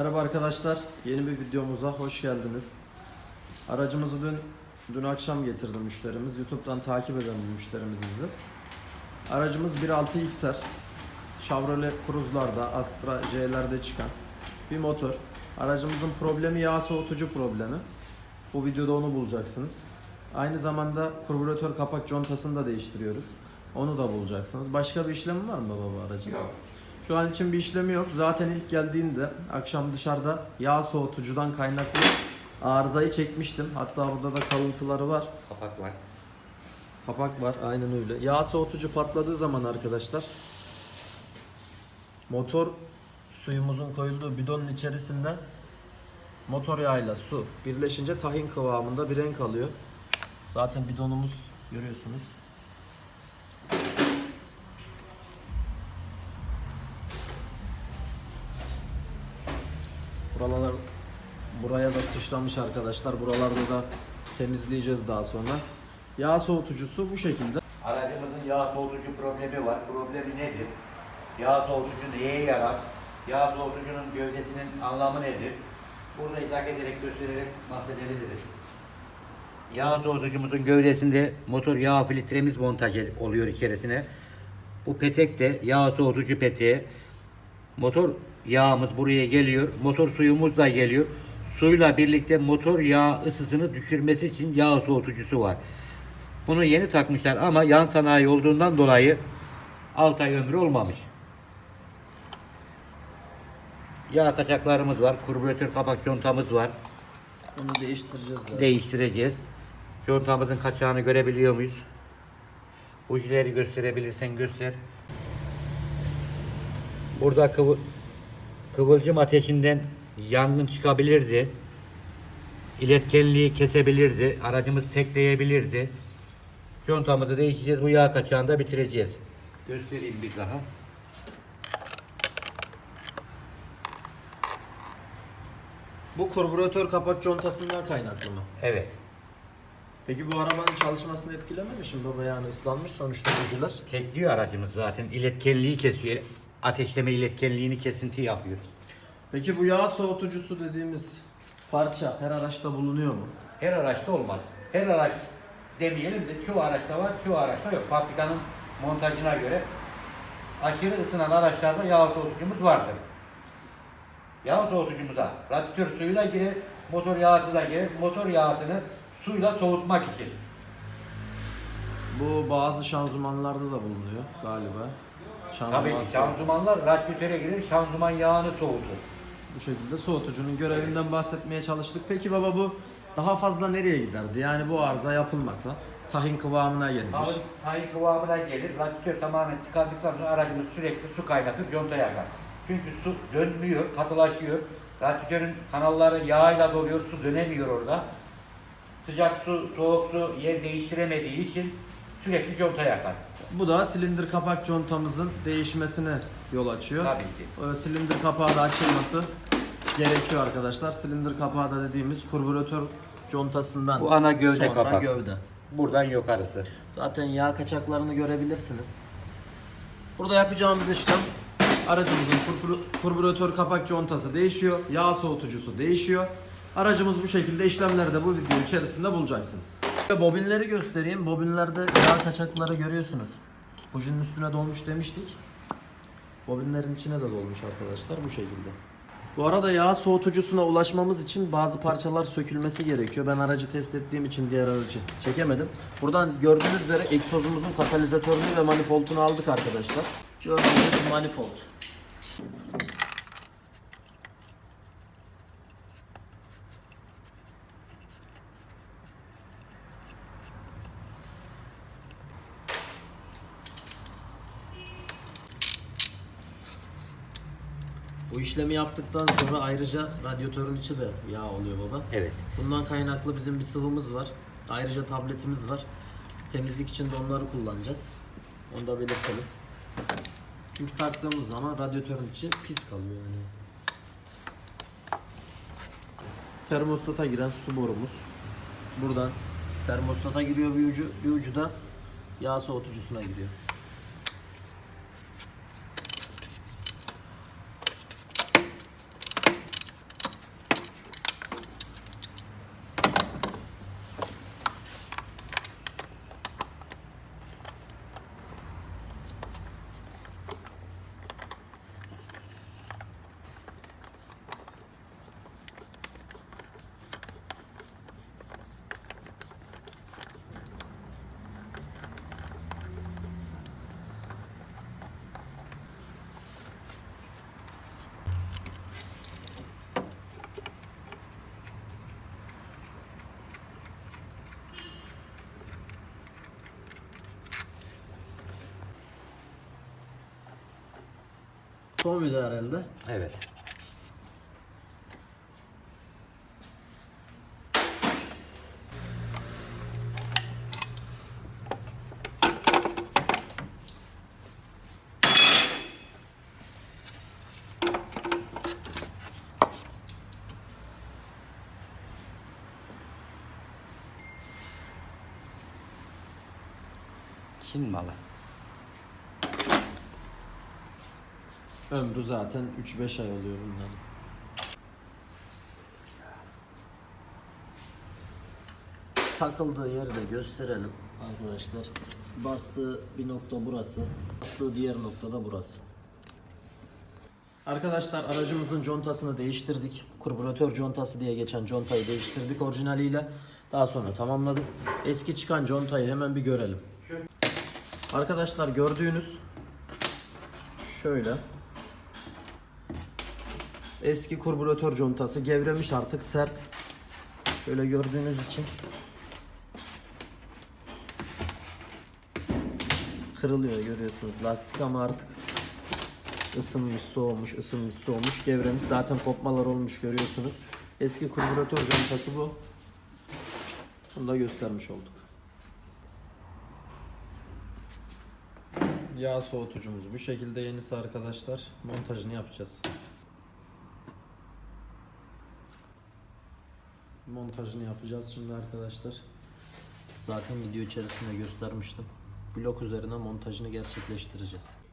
Merhaba arkadaşlar, yeni bir videomuza hoş geldiniz. Aracımızı dün dün akşam getirdi müşterimiz. YouTube'dan takip eden bir müşterimiz bizi. Aracımız 1.6 XR. Chevrolet Cruze'larda, Astra J'lerde çıkan bir motor. Aracımızın problemi yağ soğutucu problemi. Bu videoda onu bulacaksınız. Aynı zamanda karbüratör kapak contasını da değiştiriyoruz. Onu da bulacaksınız. Başka bir işlemi var mı baba aracın? Yok. Şu an için bir işlemi yok. Zaten ilk geldiğinde akşam dışarıda yağ soğutucudan kaynaklı arızayı çekmiştim. Hatta burada da kalıntıları var. Kapak var. Kapak var aynen öyle. Yağ soğutucu patladığı zaman arkadaşlar motor suyumuzun koyulduğu bidonun içerisinde motor yağıyla su birleşince tahin kıvamında bir renk alıyor. Zaten bidonumuz görüyorsunuz. Buralar buraya da sıçramış arkadaşlar. Buralarda da temizleyeceğiz daha sonra. Yağ soğutucusu bu şekilde. Aracımızın yağ soğutucu problemi var. Problemi nedir? Yağ soğutucu neye yarar? Yağ soğutucunun gövdesinin anlamı nedir? Burada izah ederek göstererek bahsedebiliriz. Yağ soğutucumuzun gövdesinde motor yağ filtremiz montaj oluyor içerisine. Bu petek de yağ soğutucu peteği. Motor yağımız buraya geliyor. Motor suyumuz da geliyor. Suyla birlikte motor yağ ısısını düşürmesi için yağ soğutucusu var. Bunu yeni takmışlar ama yan sanayi olduğundan dolayı 6 ay ömrü olmamış. Yağ kaçaklarımız var. Karbüratör kapak contamız var. Onu değiştireceğiz zaten. Değiştireceğiz. Contamızın kaçağını görebiliyor muyuz? Bujileri gösterebilirsen göster. Burada kıvı, kıvılcım ateşinden yangın çıkabilirdi. İletkenliği kesebilirdi. Aracımız tekleyebilirdi. Contamızı değişeceğiz. Bu yağ kaçağını da bitireceğiz. Göstereyim bir daha. Bu karbüratör kapak contasından kaynaklı mı? Evet. Peki bu arabanın çalışmasını etkilememiş mi baba yani ıslanmış sonuçta bujiler. Tekliyor aracımız zaten. İletkenliği kesiyor. Ateşleme iletkenliğini kesinti yapıyor. Peki bu yağ soğutucusu dediğimiz parça her araçta bulunuyor mu? Her araçta olmaz. Her araç demeyelim de çoğu araçta var, çoğu araçta yok. Fabrikanın montajına göre aşırı ısınan araçlarda yağ soğutucumuz vardır. Yağ soğutucumuza radyatör suyuyla girer, motor yağı da girer. Motor yağını suyla soğutmak için. Bu bazı şanzımanlarda da bulunuyor galiba. Şanzıman Tabii ki soğut- şanzımanlar radyatöre girer, şanzıman yağını soğutur. Bu şekilde soğutucunun görevinden bahsetmeye çalıştık. Peki baba bu daha fazla nereye giderdi? Yani bu arıza yapılmasa tahin kıvamına gelmiş. Tabii tayin kıvamına gelir. Radyatör tamamen tıkandıktan sonra aracımız sürekli su kaynatır, conta yakar. Çünkü su dönmüyor, katılaşıyor. Radyatörün kanalları yağıyla doluyor, su dönemiyor orada. Sıcak su, soğuk su yer değiştiremediği için sürekli conta yakar. Bu da silindir kapak contamızın değişmesine yol açıyor. Tabii ki. Ee, Silindir kapağı da açılması gerekiyor arkadaşlar. Silindir kapağı da dediğimiz karbüratör contasından Bu ana gövde sonra kapak. gövde. Buradan yukarısı. Zaten yağ kaçaklarını görebilirsiniz. Burada yapacağımız işlem aracımızın karbür- karbüratör kapak contası değişiyor. Yağ soğutucusu değişiyor. Aracımız bu şekilde işlemleri de bu video içerisinde bulacaksınız. Bobinleri göstereyim. Bobinlerde yağ kaçakları görüyorsunuz. Bujinin üstüne dolmuş demiştik. Bobinlerin içine de dolmuş arkadaşlar bu şekilde. Bu arada yağ soğutucusuna ulaşmamız için bazı parçalar sökülmesi gerekiyor. Ben aracı test ettiğim için diğer aracı çekemedim. Buradan gördüğünüz üzere egzozumuzun katalizatörünü ve manifoldunu aldık arkadaşlar. Gördüğünüz manifold. Bu işlemi yaptıktan sonra ayrıca radyatörün içi de yağ oluyor baba. Evet. Bundan kaynaklı bizim bir sıvımız var. Ayrıca tabletimiz var. Temizlik için de onları kullanacağız. Onu da belirtelim. Çünkü taktığımız zaman radyatörün içi pis kalıyor yani. Termostata giren su borumuz. Buradan termostata giriyor bir ucu, bir ucu da yağ soğutucusuna gidiyor. Son vida herhalde. Evet. Çin malı. Ömrü zaten 3-5 ay oluyor bunların. Takıldığı yeri de gösterelim arkadaşlar. Bastığı bir nokta burası. Bastığı diğer nokta da burası. Arkadaşlar aracımızın contasını değiştirdik. Karbüratör contası diye geçen contayı değiştirdik orijinaliyle. Daha sonra tamamladık. Eski çıkan contayı hemen bir görelim. Arkadaşlar gördüğünüz şöyle Eski karbüratör contası gevremiş artık sert. Şöyle gördüğünüz için kırılıyor görüyorsunuz lastik ama artık ısınmış soğumuş ısınmış soğumuş gevremiş zaten kopmalar olmuş görüyorsunuz. Eski karbüratör contası bu. Bunu da göstermiş olduk. Yağ soğutucumuz bu şekilde yenisi arkadaşlar. Montajını yapacağız. Montajını yapacağız şimdi arkadaşlar. Zaten video içerisinde göstermiştim. Blok üzerine montajını gerçekleştireceğiz.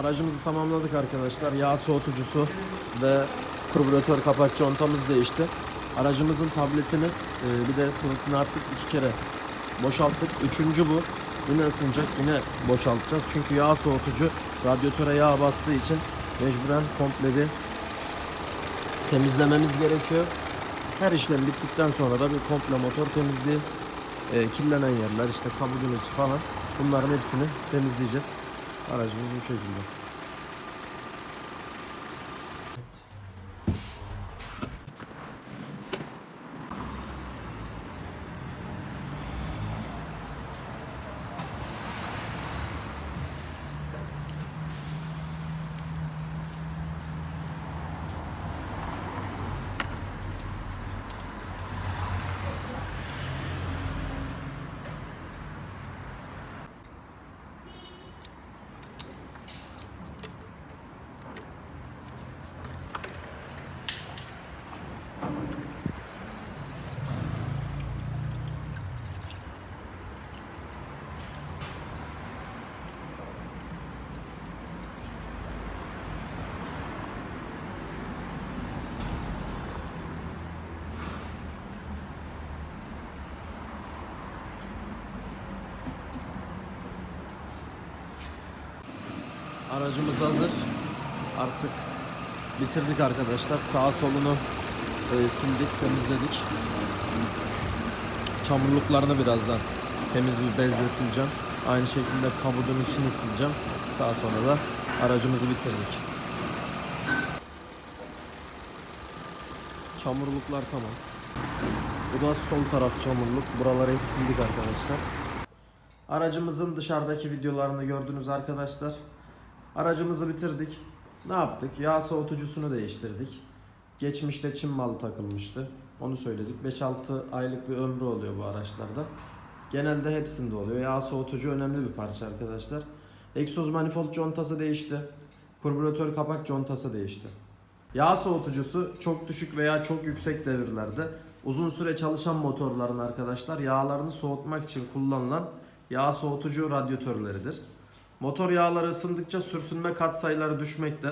Aracımızı tamamladık arkadaşlar. Yağ soğutucusu ve karbüratör kapak contamız değişti. Aracımızın tabletini e, bir de sıvısını artık iki kere boşalttık. Üçüncü bu. Yine ısınacak. Yine boşaltacağız. Çünkü yağ soğutucu radyatöre yağ bastığı için mecburen komple bir temizlememiz gerekiyor. Her işlem bittikten sonra da bir komple motor temizliği, e, kirlenen yerler, işte kabulün içi falan bunların hepsini temizleyeceğiz. Aracımız bu şekilde. Aracımız hazır. Artık bitirdik arkadaşlar. Sağ solunu e, sildik, temizledik. Çamurluklarını birazdan temiz bir bezle sileceğim. Aynı şekilde kabudun içini sileceğim. Daha sonra da aracımızı bitirdik. Çamurluklar tamam. Bu da sol taraf çamurluk. Buraları hep sildik arkadaşlar. Aracımızın dışarıdaki videolarını gördünüz arkadaşlar. Aracımızı bitirdik. Ne yaptık? Yağ soğutucusunu değiştirdik. Geçmişte Çin malı takılmıştı. Onu söyledik. 5-6 aylık bir ömrü oluyor bu araçlarda. Genelde hepsinde oluyor. Yağ soğutucu önemli bir parça arkadaşlar. Egzoz manifold contası değişti. Karbüratör kapak contası değişti. Yağ soğutucusu çok düşük veya çok yüksek devirlerde uzun süre çalışan motorların arkadaşlar yağlarını soğutmak için kullanılan yağ soğutucu radyatörleridir. Motor yağları ısındıkça sürtünme katsayıları düşmekte.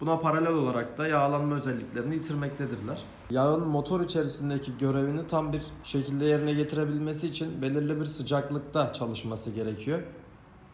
Buna paralel olarak da yağlanma özelliklerini yitirmektedirler. Yağın motor içerisindeki görevini tam bir şekilde yerine getirebilmesi için belirli bir sıcaklıkta çalışması gerekiyor.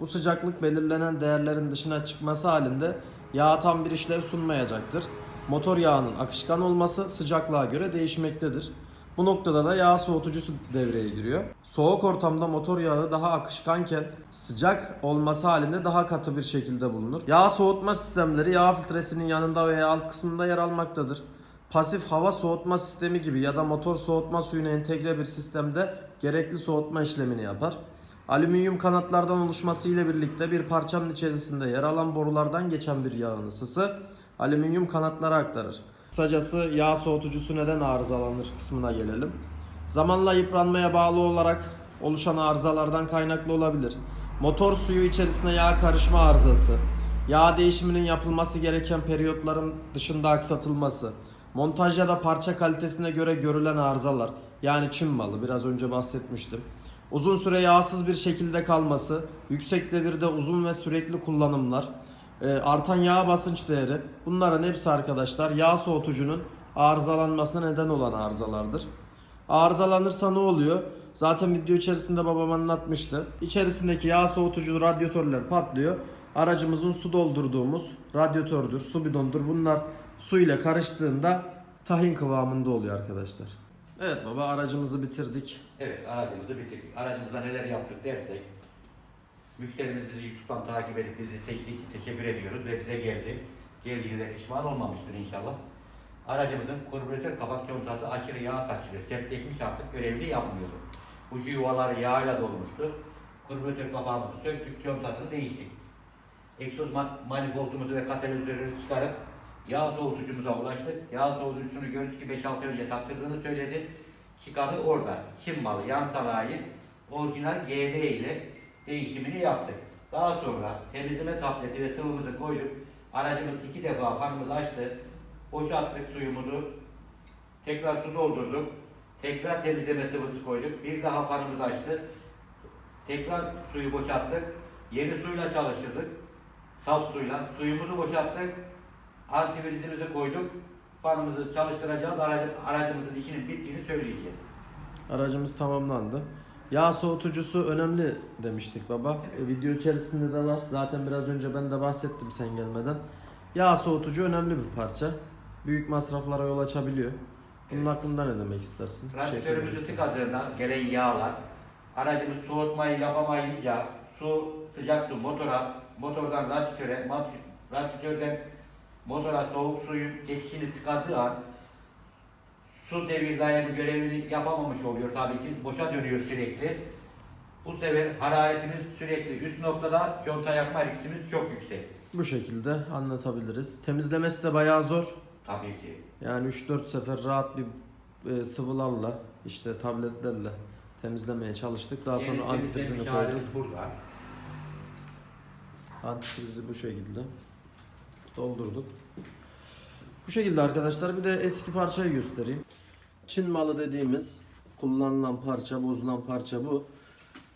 Bu sıcaklık belirlenen değerlerin dışına çıkması halinde yağ tam bir işlev sunmayacaktır. Motor yağının akışkan olması sıcaklığa göre değişmektedir. Bu noktada da yağ soğutucusu devreye giriyor. Soğuk ortamda motor yağı daha akışkanken sıcak olması halinde daha katı bir şekilde bulunur. Yağ soğutma sistemleri yağ filtresinin yanında veya alt kısmında yer almaktadır. Pasif hava soğutma sistemi gibi ya da motor soğutma suyuna entegre bir sistemde gerekli soğutma işlemini yapar. Alüminyum kanatlardan oluşması ile birlikte bir parçanın içerisinde yer alan borulardan geçen bir yağın ısısı alüminyum kanatlara aktarır. Kısacası yağ soğutucusu neden arızalanır kısmına gelelim. Zamanla yıpranmaya bağlı olarak oluşan arızalardan kaynaklı olabilir. Motor suyu içerisine yağ karışma arızası, yağ değişiminin yapılması gereken periyotların dışında aksatılması, montaj ya da parça kalitesine göre görülen arızalar, yani Çin malı biraz önce bahsetmiştim. Uzun süre yağsız bir şekilde kalması, yüksek devirde uzun ve sürekli kullanımlar, artan yağ basınç değeri bunların hepsi arkadaşlar yağ soğutucunun arızalanmasına neden olan arızalardır. Arızalanırsa ne oluyor? Zaten video içerisinde babam anlatmıştı. İçerisindeki yağ soğutucu radyatörler patlıyor. Aracımızın su doldurduğumuz radyatördür, su bidondur. Bunlar su ile karıştığında tahin kıvamında oluyor arkadaşlar. Evet baba aracımızı bitirdik. Evet aracımızı bitirdik. Aracımızda neler yaptık dersek müşterimiz bizi YouTube'dan takip edip bizi için teşekkür ediyoruz ve bize geldi. Geldiğinde pişman olmamıştır inşallah. Aracımızın karbüratör kapak contası aşırı yağ kaçırıyor. Sertleşmiş artık görevini yapmıyordu. Bu yuvalar yağıyla dolmuştu. Karbüratör kapağımızı söktük, contasını değiştik. Egzoz ma- manifoldumuzu ve katalizörü çıkarıp yağ soğutucumuza ulaştık. Yağ soğutucusunu gördük ki 5-6 ay önce taktırdığını söyledi. Çıkanı orada. Çin malı, yan sanayi, orijinal GB ile değişimini yaptık. Daha sonra temizleme tableti ve sıvımızı koyduk. Aracımız iki defa fanımızı açtı. Boşalttık suyumuzu. Tekrar su doldurduk. Tekrar temizleme sıvısı koyduk. Bir daha fanımızı açtı. Tekrar suyu boşalttık. Yeni suyla çalıştırdık. Saf suyla. Suyumuzu boşalttık. Antivrizimizi koyduk. Fanımızı çalıştıracağız. Aracı, aracımızın işinin bittiğini söyleyeceğiz. Aracımız tamamlandı. Yağ soğutucusu önemli demiştik baba. E, Video içerisinde de var. Zaten biraz önce ben de bahsettim sen gelmeden. Yağ soğutucu önemli bir parça. Büyük masraflara yol açabiliyor. Bunun hakkında ne demek istersin? Bir şey tıkadığında gelen yağlar, aracımız soğutmayı yapamayınca su, sıcak su motora, motordan radyatöre, mat- radyatörden motora soğuk suyun geçişini tıkadığı an su devir dayanımı görevini yapamamış oluyor tabii ki. Boşa dönüyor sürekli. Bu sefer hararetimiz sürekli üst noktada, conta yakma riskimiz çok yüksek. Bu şekilde anlatabiliriz. Temizlemesi de bayağı zor. Tabii ki. Yani 3-4 sefer rahat bir e, sıvılarla işte tabletlerle temizlemeye çalıştık. Daha sonra Yeni antifrizini koyduk. halimiz burada. Antifrizi bu şekilde doldurduk. Bu şekilde arkadaşlar bir de eski parçayı göstereyim. Çin malı dediğimiz kullanılan parça, bozulan parça bu.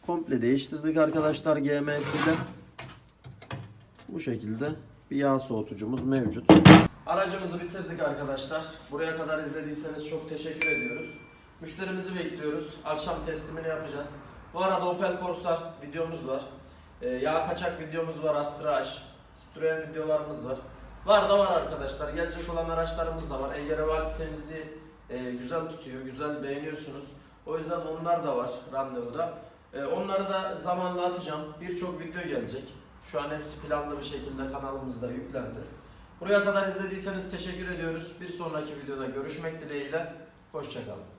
Komple değiştirdik arkadaşlar GMS'yle. Bu şekilde bir yağ soğutucumuz mevcut. Aracımızı bitirdik arkadaşlar. Buraya kadar izlediyseniz çok teşekkür ediyoruz. Müşterimizi bekliyoruz. Akşam teslimini yapacağız. Bu arada Opel Corsa videomuz var. Ee, yağ kaçak videomuz var. Astra H. Citroen videolarımız var. Var da var arkadaşlar. Gelecek olan araçlarımız da var. Ege Revali temizliği e, güzel tutuyor. Güzel beğeniyorsunuz. O yüzden onlar da var randevuda. E, onları da zamanla atacağım. Birçok video gelecek. Şu an hepsi planlı bir şekilde kanalımızda yüklendi. Buraya kadar izlediyseniz teşekkür ediyoruz. Bir sonraki videoda görüşmek dileğiyle. Hoşçakalın.